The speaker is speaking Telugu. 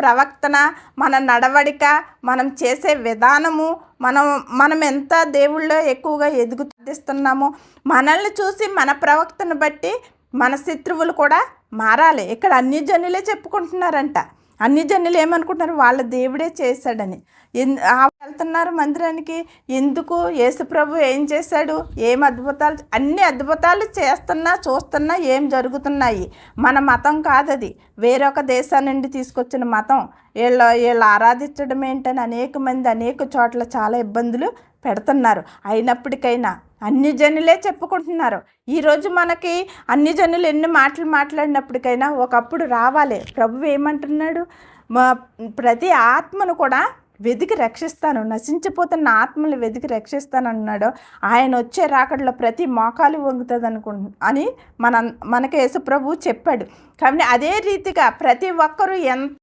ప్రవర్తన మన నడవడిక మనం చేసే విధానము మనం మనం ఎంత దేవుళ్ళో ఎక్కువగా ఎదుగుతున్నామో మనల్ని చూసి మన ప్రవక్తను బట్టి మన శత్రువులు కూడా మారాలి. ఇక్కడ అన్ని జనులే చెప్పుకుంటున్నారంట. అన్ని జనులు ఏమనుకుంటున్నారు? వాళ్ళ దేవుడే చేశాడని. వెళ్తున్నారు మందిరానికి. ఎందుకు? యేసుప్రభు ఏం చేశాడు? ఏం అద్భుతాలు అన్ని అద్భుతాలు చేస్తున్నా చూస్తున్నా ఏం జరుగుతున్నాయి? మన మతం కాదది. వేరొక దేశం నుండి తీసుకొచ్చిన మతం. వీళ్ళ వీళ్ళు ఆరాధించడం ఏంటని అనేక మంది అనేక చోట్ల చాలా ఇబ్బందులు పెడుతున్నారు. అయినప్పటికైనా అన్ని జనులే చెప్పుకుంటున్నారు. ఈరోజు మనకి అన్ని జనులు ఎన్ని మాటలు మాట్లాడినప్పటికైనా ఒకప్పుడు రావాలి. ప్రభు ఏమంటున్నాడు? మా ప్రతి ఆత్మను కూడా వెతికి రక్షిస్తాను. నశించిపోతున్న ఆత్మలు వెతికి రక్షిస్తాను అన్నాడు. ఆయన వచ్చే రాకడలో ప్రతి మోకాలు వంగుతుంది అనుకు అని మన మనకి యేసుప్రభు చెప్పాడు. కాబట్టి అదే రీతిగా ప్రతి ఒక్కరూ ఎంత